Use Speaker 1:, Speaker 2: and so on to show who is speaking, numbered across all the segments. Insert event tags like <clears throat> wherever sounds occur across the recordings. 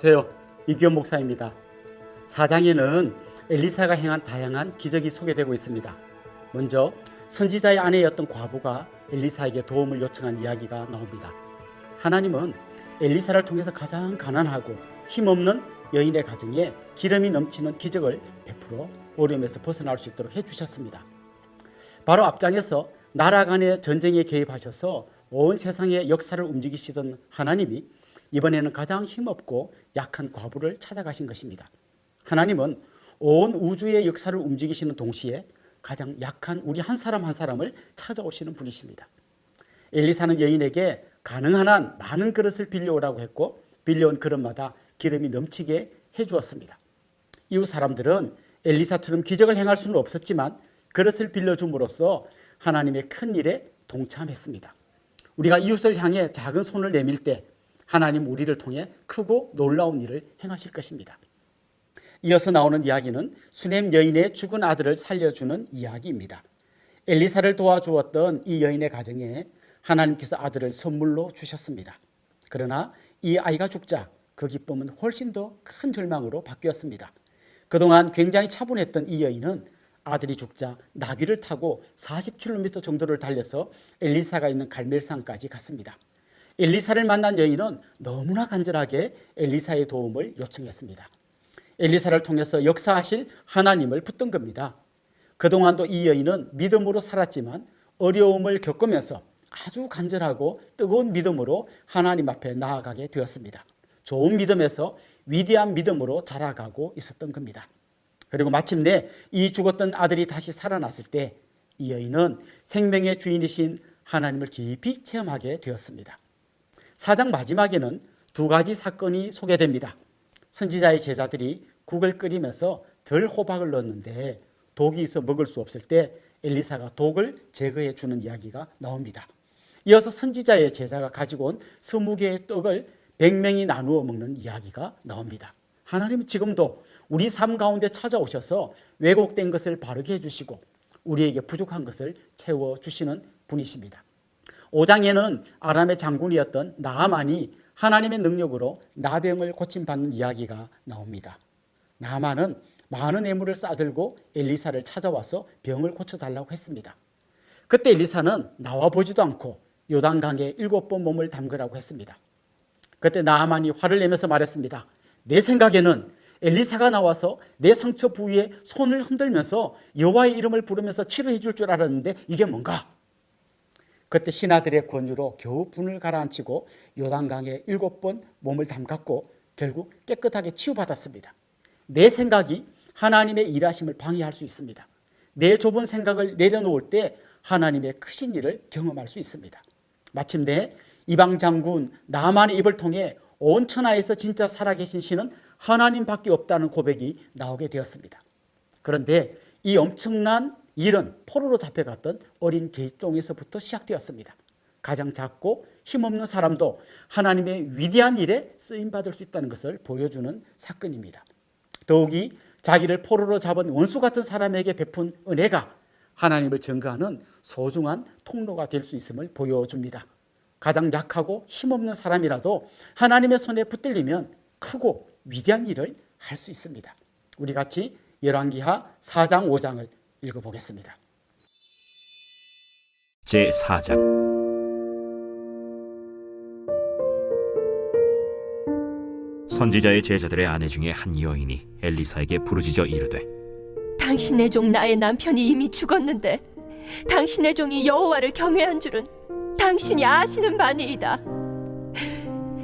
Speaker 1: 안녕하세요. 이규현 목사입니다. 사장에는 엘리사가 행한 다양한 기적이 소개되고 있습니다. 먼저 선지자의 아내였던 과부가 엘리사에게 도움을 요청한 이야기가 나옵니다. 하나님은 엘리사를 통해서 가장 가난하고 힘없는 여인의 가정에 기름이 넘치는 기적을 베풀어 어려움에서 벗어날 수 있도록 해주셨습니다. 바로 앞장에서 나라 간의 전쟁에 개입하셔서 온 세상의 역사를 움직이시던 하나님이 이번에는 가장 힘없고 약한 과부를 찾아가신 것입니다. 하나님은 온 우주의 역사를 움직이시는 동시에 가장 약한 우리 한 사람 한 사람을 찾아오시는 분이십니다. 엘리사는 여인에게 가능한 한 많은 그릇을 빌려오라고 했고 빌려온 그릇마다 기름이 넘치게 해주었습니다. 이웃 사람들은 엘리사처럼 기적을 행할 수는 없었지만 그릇을 빌려줌으로써 하나님의 큰 일에 동참했습니다. 우리가 이웃을 향해 작은 손을 내밀 때 하나님 우리를 통해 크고 놀라운 일을 행하실 것입니다. 이어서 나오는 이야기는 수넴 여인의 죽은 아들을 살려주는 이야기입니다. 엘리사를 도와주었던 이 여인의 가정에 하나님께서 아들을 선물로 주셨습니다. 그러나 이 아이가 죽자 그 기쁨은 훨씬 더 큰 절망으로 바뀌었습니다. 그동안 굉장히 차분했던 이 여인은 아들이 죽자 나귀를 타고 40km 정도를 달려서 엘리사가 있는 갈멜산까지 갔습니다. 엘리사를 만난 여인은 너무나 간절하게 엘리사의 도움을 요청했습니다. 엘리사를 통해서 역사하실 하나님을 붙든 겁니다. 그동안도 이 여인은 믿음으로 살았지만 어려움을 겪으면서 아주 간절하고 뜨거운 믿음으로 하나님 앞에 나아가게 되었습니다. 좋은 믿음에서 위대한 믿음으로 자라가고 있었던 겁니다. 그리고 마침내 이 죽었던 아들이 다시 살아났을 때 이 여인은 생명의 주인이신 하나님을 깊이 체험하게 되었습니다. 사장 마지막에는 두 가지 사건이 소개됩니다. 선지자의 제자들이 국을 끓이면서 덜 호박을 넣었는데 독이 있어 먹을 수 없을 때 엘리사가 독을 제거해 주는 이야기가 나옵니다. 이어서 선지자의 제자가 가지고 온 스무 개의 떡을 백 명이 나누어 먹는 이야기가 나옵니다. 하나님은 지금도 우리 삶 가운데 찾아오셔서 왜곡된 것을 바르게 해주시고 우리에게 부족한 것을 채워 주시는 분이십니다. 5장에는 아람의 장군이었던 나아만이 하나님의 능력으로 나병을 고침받는 이야기가 나옵니다. 나아만은 많은 애물을 싸들고 엘리사를 찾아와서 병을 고쳐달라고 했습니다. 그때 엘리사는 나와 보지도 않고 요단강에 일곱 번 몸을 담그라고 했습니다. 그때 나아만이 화를 내면서 말했습니다. 내 생각에는 엘리사가 나와서 내 상처 부위에 손을 흔들면서 여호와의 이름을 부르면서 치료해 줄 줄 알았는데 이게 뭔가? 그때 신하들의 권유로 겨우 분을 가라앉히고 요단강에 일곱 번 몸을 담갔고 결국 깨끗하게 치유받았습니다. 내 생각이 하나님의 일하심을 방해할 수 있습니다. 내 좁은 생각을 내려놓을 때 하나님의 크신 일을 경험할 수 있습니다. 마침내 이방 장군 나만의 입을 통해 온 천하에서 진짜 살아계신 신은 하나님밖에 없다는 고백이 나오게 되었습니다. 그런데 이 엄청난 일은 포로로 잡혀갔던 어린 개똥에서부터 시작되었습니다. 가장 작고 힘없는 사람도 하나님의 위대한 일에 쓰임 받을 수 있다는 것을 보여주는 사건입니다. 더욱이 자기를 포로로 잡은 원수 같은 사람에게 베푼 은혜가 하나님을 증거하는 소중한 통로가 될 수 있음을 보여줍니다. 가장 약하고 힘없는 사람이라도 하나님의 손에 붙들리면 크고 위대한 일을 할 수 있습니다. 우리 같이 열왕기하 4장 5장을 읽어보겠습니다.
Speaker 2: 제 4장 선지자의 제자들의 아내 중에 한 여인이 엘리사에게 부르짖어 이르되
Speaker 3: 당신의 종 나의 남편이 이미 죽었는데 당신의 종이 여호와를 경외한 줄은 당신이 아시는 바니이다.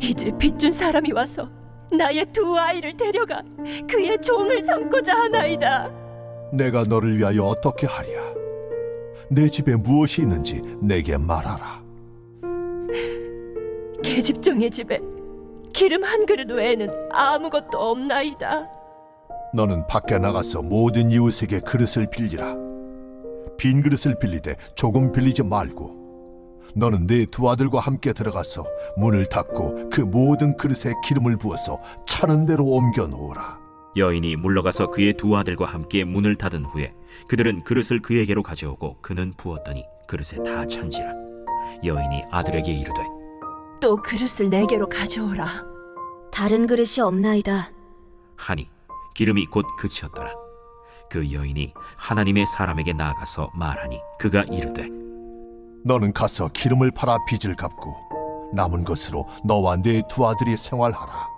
Speaker 3: 이제 빚준 사람이 와서 나의 두 아이를 데려가 그의 종을 삼고자 하나이다.
Speaker 4: 내가 너를 위하여 어떻게 하랴? 내 집에 무엇이 있는지 내게 말하라.
Speaker 3: 계집종의 집에 기름 한 그릇 외에는 아무것도 없나이다.
Speaker 4: 너는 밖에 나가서 모든 이웃에게 그릇을 빌리라. 빈 그릇을 빌리되 조금 빌리지 말고 너는 네 두 아들과 함께 들어가서 문을 닫고 그 모든 그릇에 기름을 부어서 차는 대로 옮겨 놓으라.
Speaker 2: 여인이 물러가서 그의 두 아들과 함께 문을 닫은 후에 그들은 그릇을 그에게로 가져오고 그는 부었더니 그릇에 다 찬지라 여인이 아들에게 이르되
Speaker 3: 또 그릇을 내게로 가져오라.
Speaker 5: 다른 그릇이 없나이다.
Speaker 2: 하니 기름이 곧 그치었더라. 그 여인이 하나님의 사람에게 나아가서 말하니 그가 이르되
Speaker 4: 너는 가서 기름을 팔아 빚을 갚고 남은 것으로 너와 네 두 아들이 생활하라.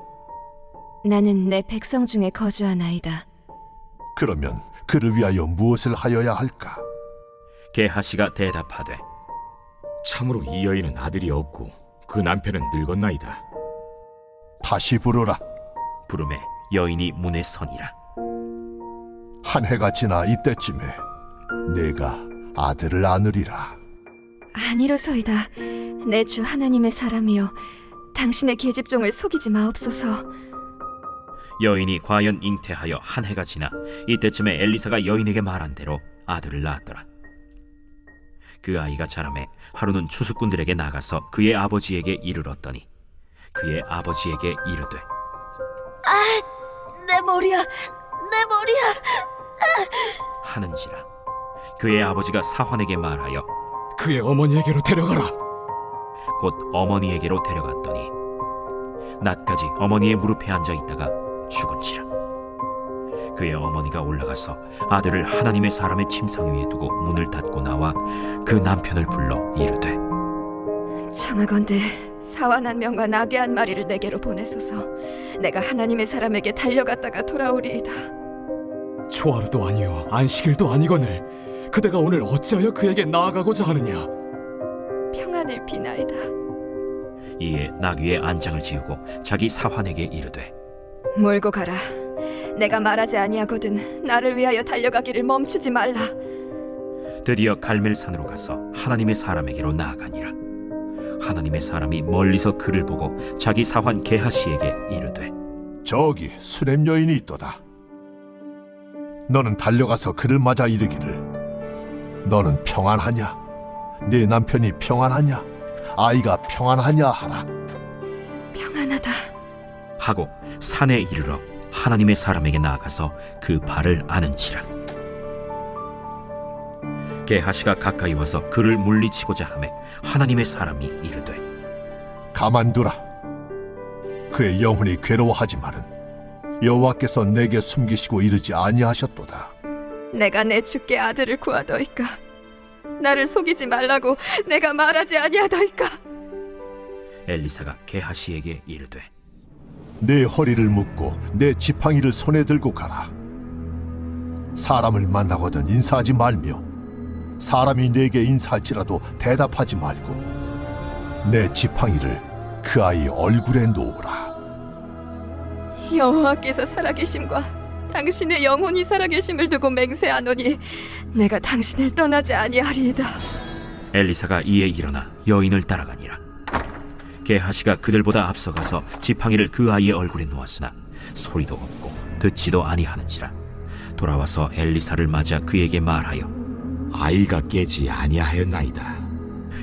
Speaker 5: 나는 내 백성 중에 거주하나이다.
Speaker 4: 그러면 그를 위하여 무엇을 하여야 할까?
Speaker 2: 게하시가 대답하되
Speaker 6: 참으로 이 여인은 아들이 없고 그 남편은 늙었나이다.
Speaker 4: 다시 부르라.
Speaker 2: 부름에 여인이 문에 서니라
Speaker 4: 한 해가 지나 이때쯤에 내가 아들을 안으리라.
Speaker 5: 아니로소이다. 내 주 하나님의 사람이여, 당신의 계집종을 속이지 마옵소서.
Speaker 2: 여인이 과연 잉태하여 한 해가 지나 이때쯤에 엘리사가 여인에게 말한 대로 아들을 낳았더라. 그 아이가 자라매 하루는 추수꾼들에게 나가서 그의 아버지에게 이르렀더니 그의 아버지에게 이르되
Speaker 5: 내 머리야, 내 머리야.
Speaker 2: 하는지라 그의 아버지가 사환에게 말하여
Speaker 6: 그의 어머니에게로 데려가라.
Speaker 2: 곧 어머니에게로 데려갔더니 낮까지 어머니의 무릎에 앉아 있다가 죽은지라 그의 어머니가 올라가서 아들을 하나님의 사람의 침상 위에 두고 문을 닫고 나와 그 남편을 불러 이르되
Speaker 5: 청하건대 사완 한 명과 나귀 한 마리를 내게로 보내소서. 내가 하나님의 사람에게 달려갔다가 돌아오리이다.
Speaker 6: 초하루도 아니요 안식일도 아니거늘 그대가 오늘 어찌하여 그에게 나아가고자 하느냐?
Speaker 5: 평안을 비나이다.
Speaker 2: 이에 나귀의 안장을 지우고 자기 사환에게 이르되
Speaker 5: 몰고 가라. 내가 말하지 아니하거든 나를 위하여 달려가기를 멈추지 말라.
Speaker 2: 드디어 갈멜산으로 가서 하나님의 사람에게로 나아가니라 하나님의 사람이 멀리서 그를 보고 자기 사환 게하시에게 이르되
Speaker 4: 저기 수냄 여인이 있도다. 너는 달려가서 그를 맞아 이르기를 너는 평안하냐? 네 남편이 평안하냐? 아이가 평안하냐 하라.
Speaker 5: 평안하다.
Speaker 2: 하고 산에 이르러 하나님의 사람에게 나아가서 그 발을 아는지라 게하시가 가까이 와서 그를 물리치고자 하매 하나님의 사람이 이르되
Speaker 4: 가만두라. 그의 영혼이 괴로워하지만은 여호와께서 내게 숨기시고 이르지 아니하셨도다.
Speaker 5: 내가 내 주께 아들을 구하더이까. 나를 속이지 말라고 내가 말하지 아니하더이까.
Speaker 2: 엘리사가 게하시에게 이르되
Speaker 4: 내 허리를 묶고 내 지팡이를 손에 들고 가라. 사람을 만나거든 인사하지 말며 사람이 내게 인사할지라도 대답하지 말고 내 지팡이를 그 아이 얼굴에 놓으라.
Speaker 5: 여호와께서 살아계심과 당신의 영혼이 살아계심을 두고 맹세하노니 내가 당신을 떠나지 아니하리이다.
Speaker 2: 엘리사가 이에 일어나 여인을 따라가니라 게하시가 그들보다 앞서가서 지팡이를 그 아이의 얼굴에 놓았으나 소리도 없고 듣지도 아니하는지라 돌아와서 엘리사를 맞아 그에게 말하여
Speaker 6: 아이가 깨지 아니하였나이다.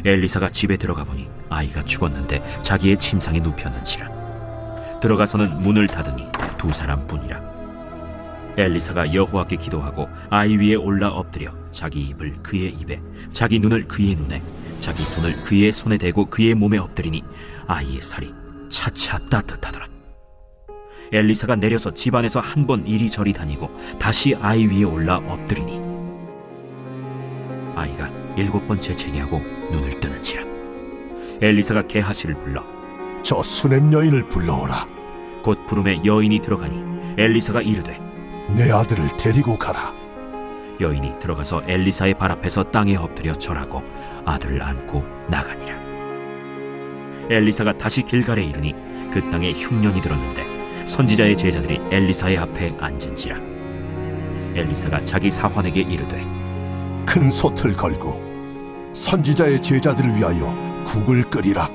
Speaker 2: 엘리사가 집에 들어가 보니 아이가 죽었는데 자기의 침상에 눕혔는지라 들어가서는 문을 닫으니 두 사람뿐이라 엘리사가 여호와께 기도하고 아이 위에 올라 엎드려 자기 입을 그의 입에 자기 눈을 그의 눈에 자기 손을 그의 손에 대고 그의 몸에 엎드리니 아이의 살이 차차 따뜻하더라 엘리사가 내려서 집안에서 한 번 이리저리 다니고 다시 아이 위에 올라 엎드리니 아이가 일곱 번째 재기하고 눈을 뜨는지라 엘리사가 게하시를 불러
Speaker 4: 저 수냄 여인을 불러오라.
Speaker 2: 곧 부름에 여인이 들어가니 엘리사가 이르되
Speaker 4: 내 아들을 데리고 가라.
Speaker 2: 여인이 들어가서 엘리사의 발 앞에서 땅에 엎드려 절하고 아들을 안고 나가니라. 엘리사가 다시 길갈에 이르니 그 땅에 흉년이 들었는데 선지자의 제자들이 엘리사의 앞에 앉은지라. 엘리사가 자기 사환에게 이르되
Speaker 4: 큰 솥을 걸고 선지자의 제자들을 위하여 국을 끓이라.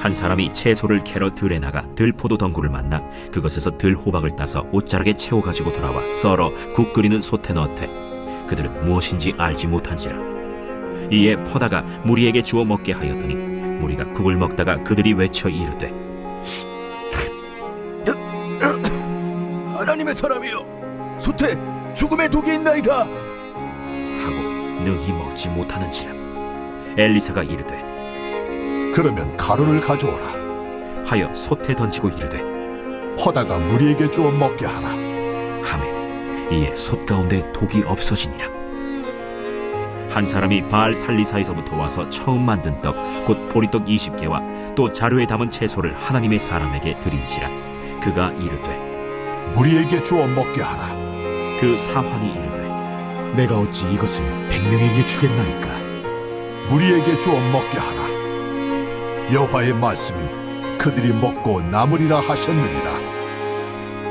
Speaker 2: 한 사람이 채소를 캐러 들에 나가 들포도 덩굴을 만나 그것에서 들호박을 따서 옷자락에 채워 가지고 돌아와 썰어 국 끓이는 솥에 넣되 그들은 무엇인지 알지 못한지라 이에 퍼다가 무리에게 주어 먹게 하였더니 무리가 국을 먹다가 그들이 외쳐 이르되 <clears throat>
Speaker 7: 하나님의 사람이여 소태 죽음의 독이 있나이다
Speaker 2: 하고 능히 먹지 못하는지라 엘리사가 이르되
Speaker 4: 그러면 가루를 가져오라.
Speaker 2: 하여 솥에 던지고 이르되
Speaker 4: 퍼다가 무리에게 주어 먹게 하라.
Speaker 2: 하매 이에 솥 가운데 독이 없어지니라 한 사람이 바알 살리사에서부터 와서 처음 만든 떡 곧 보리떡 20개와 또 자루에 담은 채소를 하나님의 사람에게 드린지라 그가 이르되
Speaker 4: 무리에게 주어 먹게 하라.
Speaker 2: 그 사환이 이르되
Speaker 6: 내가 어찌 이것을 백명에게 주겠나이까?
Speaker 4: 무리에게 주어 먹게 하라. 여호와의 말씀이 그들이 먹고 남으리라 하셨느니라.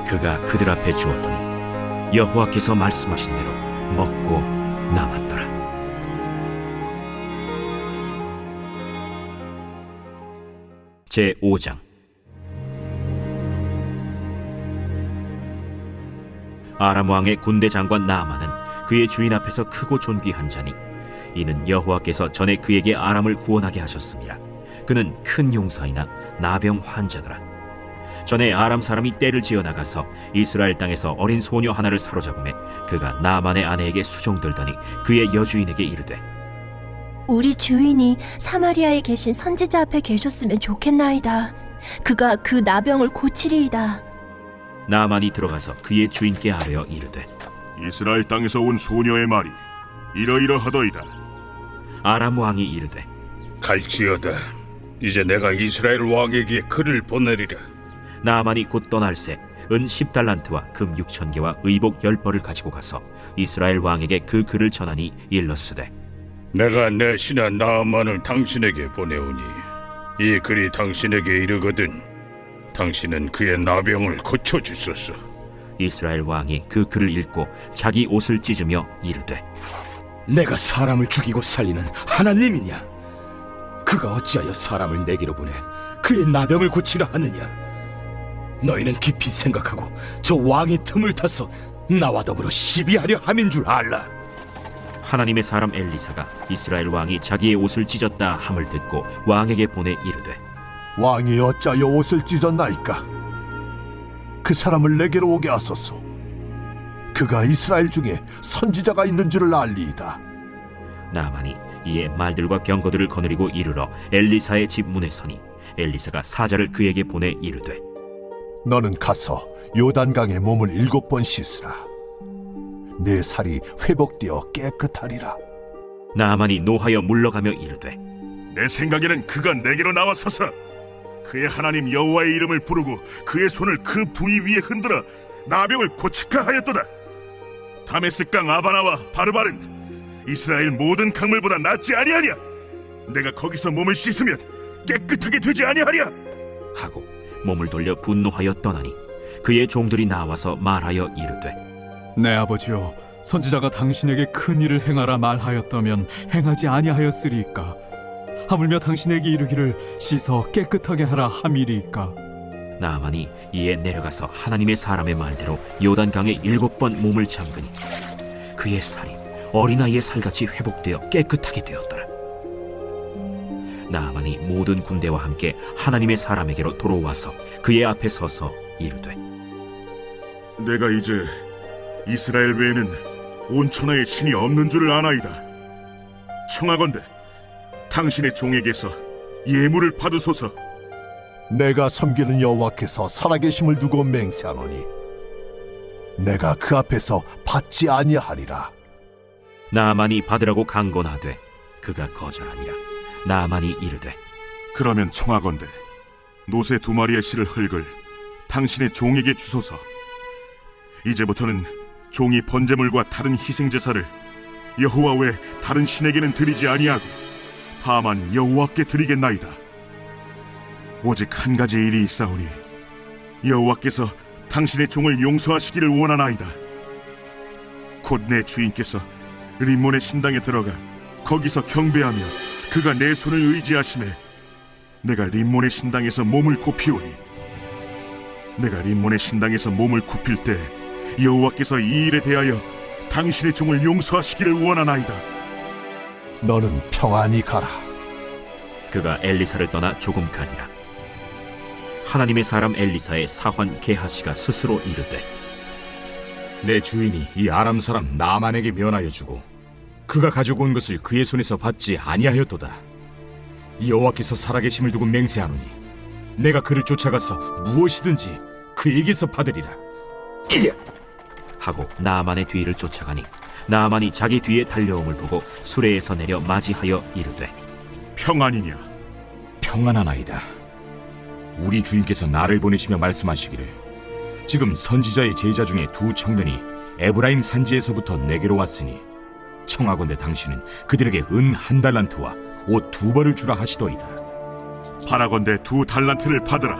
Speaker 2: 그가 그들 앞에 주었더니 여호와께서 말씀하신 대로 먹고 제 5장 아람 왕의 군대 장관 나아만은 그의 주인 앞에서 크고 존귀한 자니 이는 여호와께서 전에 그에게 아람을 구원하게 하셨습니다. 그는 큰 용사이나 나병 환자더라. 전에 아람 사람이 떼를 지어 나가서 이스라엘 땅에서 어린 소녀 하나를 사로잡음에 그가 나만의 아내에게 수종들더니 그의 여주인에게 이르되
Speaker 3: 우리 주인이 사마리아에 계신 선지자 앞에 계셨으면 좋겠나이다. 그가 그 나병을 고치리이다.
Speaker 2: 나만이 들어가서 그의 주인께 아뢰어 이르되
Speaker 8: 이스라엘 땅에서 온 소녀의 말이 이러이러하더이다.
Speaker 2: 아람 왕이 이르되
Speaker 9: 갈지어다. 이제 내가 이스라엘 왕에게 글을 보내리라.
Speaker 2: 나만이 곧 떠날새 은 10달란트와 금 6천 개와 의복 10벌을 가지고 가서 이스라엘 왕에게 그 글을 전하니 일렀으되
Speaker 9: 내가 내 신하 나아만을 당신에게 보내오니 이 글이 당신에게 이르거든 당신은 그의 나병을 고쳐 주소서.
Speaker 2: 이스라엘 왕이 그 글을 읽고 자기 옷을 찢으며 이르되
Speaker 6: 내가 사람을 죽이고 살리는 하나님이냐? 그가 어찌하여 사람을 내게로 보내 그의 나병을 고치라 하느냐? 너희는 깊이 생각하고 저 왕의 틈을 타서 나와 더불어 시비하려 함인 줄 알라.
Speaker 2: 하나님의 사람 엘리사가 이스라엘 왕이 자기의 옷을 찢었다 함을 듣고 왕에게 보내 이르되
Speaker 4: 왕이 어찌하여 옷을 찢었나이까? 그 사람을 내게로 오게 하소서. 그가 이스라엘 중에 선지자가 있는 줄을 알리이다.
Speaker 2: 나만이 이에 말들과 병거들을 거느리고 이르러 엘리사의 집 문에 서니 엘리사가 사자를 그에게 보내 이르되
Speaker 4: 너는 가서 요단강에 몸을 일곱 번 씻으라. 내 살이 회복되어 깨끗하리라.
Speaker 2: 나만이 노하여 물러가며 이르되
Speaker 8: 내 생각에는 그가 내게로 나와서서 그의 하나님 여호와의 이름을 부르고 그의 손을 그 부위 위에 흔들어 나병을 고치카 하였도다. 다메스강 아바나와 바르바른 이스라엘 모든 강물보다 낫지 아니하냐? 내가 거기서 몸을 씻으면 깨끗하게 되지 아니하랴?
Speaker 2: 하고 몸을 돌려 분노하여 떠나니 그의 종들이 나와서 말하여 이르되
Speaker 6: 내 아버지여, 선지자가 당신에게 큰 일을 행하라 말하였다면 행하지 아니하였으리이까. 하물며 당신에게 이르기를 씻어 깨끗하게 하라 함이리이까.
Speaker 2: 나만이 이에 내려가서 하나님의 사람의 말대로 요단강에 일곱 번 몸을 잠그니 그의 살이 어린아이의 살같이 회복되어 깨끗하게 되었더라. 나만이 모든 군대와 함께 하나님의 사람에게로 돌아와서 그의 앞에 서서 이르되
Speaker 8: 내가 이제 이스라엘 외에는 온 천하에 신이 없는 줄을 아나이다. 청하건대 당신의 종에게서 예물을 받으소서.
Speaker 4: 내가 섬기는 여호와께서 살아계심을 두고 맹세하노니 내가 그 앞에서 받지 아니하리라.
Speaker 2: 나만이 받으라고 강권하되 그가 거절하니라. 나만이 이르되
Speaker 8: 그러면 청하건대 노새 두 마리의 실을 흙을 당신의 종에게 주소서. 이제부터는 종이 번제물과 다른 희생 제사를 여호와 외 다른 신에게는 드리지 아니하고 다만 여호와께 드리겠나이다. 오직 한 가지 일이 있사오니 여호와께서 당신의 종을 용서하시기를 원하나이다. 곧 내 주인께서 림몬의 신당에 들어가 거기서 경배하며 그가 내 손을 의지하심에 내가 림몬의 신당에서 몸을 굽히오니 내가 림몬의 신당에서 몸을 굽힐 때 여호와께서 이 일에 대하여 당신의 종을 용서하시기를 원하나이다.
Speaker 4: 너는 평안히 가라.
Speaker 2: 그가 엘리사를 떠나 조금 가니라. 하나님의 사람 엘리사의 사환 게하시가 스스로 이르되
Speaker 6: 내 주인이 이 아람 사람 나만에게 면하여 주고 그가 가지고 온 것을 그의 손에서 받지 아니하였도다. 여호와께서 살아계심을 두고 맹세하노니 내가 그를 쫓아가서 무엇이든지 그에게서 받으리라.
Speaker 2: 하고 나아만의 뒤를 쫓아가니 나아만이 자기 뒤에 달려옴을 보고 수레에서 내려 맞이하여 이르되
Speaker 8: 평안이냐?
Speaker 6: 평안하나이다. 우리 주인께서 나를 보내시며 말씀하시기를 지금 선지자의 제자 중에 두 청년이 에브라임 산지에서부터 내게로 왔으니 청하건대 당신은 그들에게 은 한 달란트와 옷 두 벌을 주라 하시더이다.
Speaker 8: 바라건대 두 달란트를 받으라.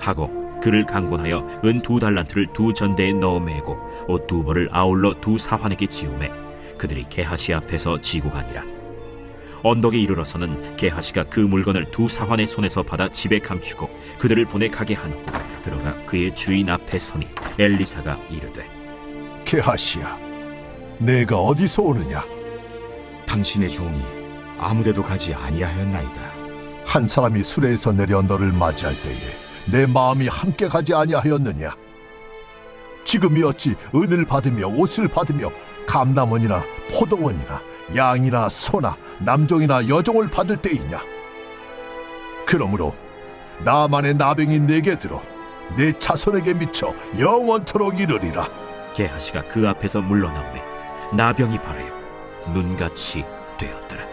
Speaker 2: 하고 그를 강권하여 은 두 달란트를 두 전대에 넣어 매고 옷 두 벌을 아울러 두 사환에게 지우매 그들이 게하시 앞에서 지고 가니라 언덕에 이르러서는 게하시가 그 물건을 두 사환의 손에서 받아 집에 감추고 그들을 보내 가게 한 후 들어가 그의 주인 앞에 서니 엘리사가 이르되
Speaker 4: 게하시야, 내가 어디서 오느냐?
Speaker 6: 당신의 종이 아무데도 가지 아니하였나이다.
Speaker 4: 한 사람이 수레에서 내려 너를 맞이할 때에 내 마음이 함께 가지 아니하였느냐? 지금이 어찌 은을 받으며 옷을 받으며 감남원이나 포도원이나 양이나 소나 남종이나 여종을 받을 때이냐? 그러므로 나만의 나병이 내게 들어 내 자손에게 미쳐 영원토록 이르리라.
Speaker 2: 게하시가 그 앞에서 물러나오매 나병이 발하여 눈같이 되었더라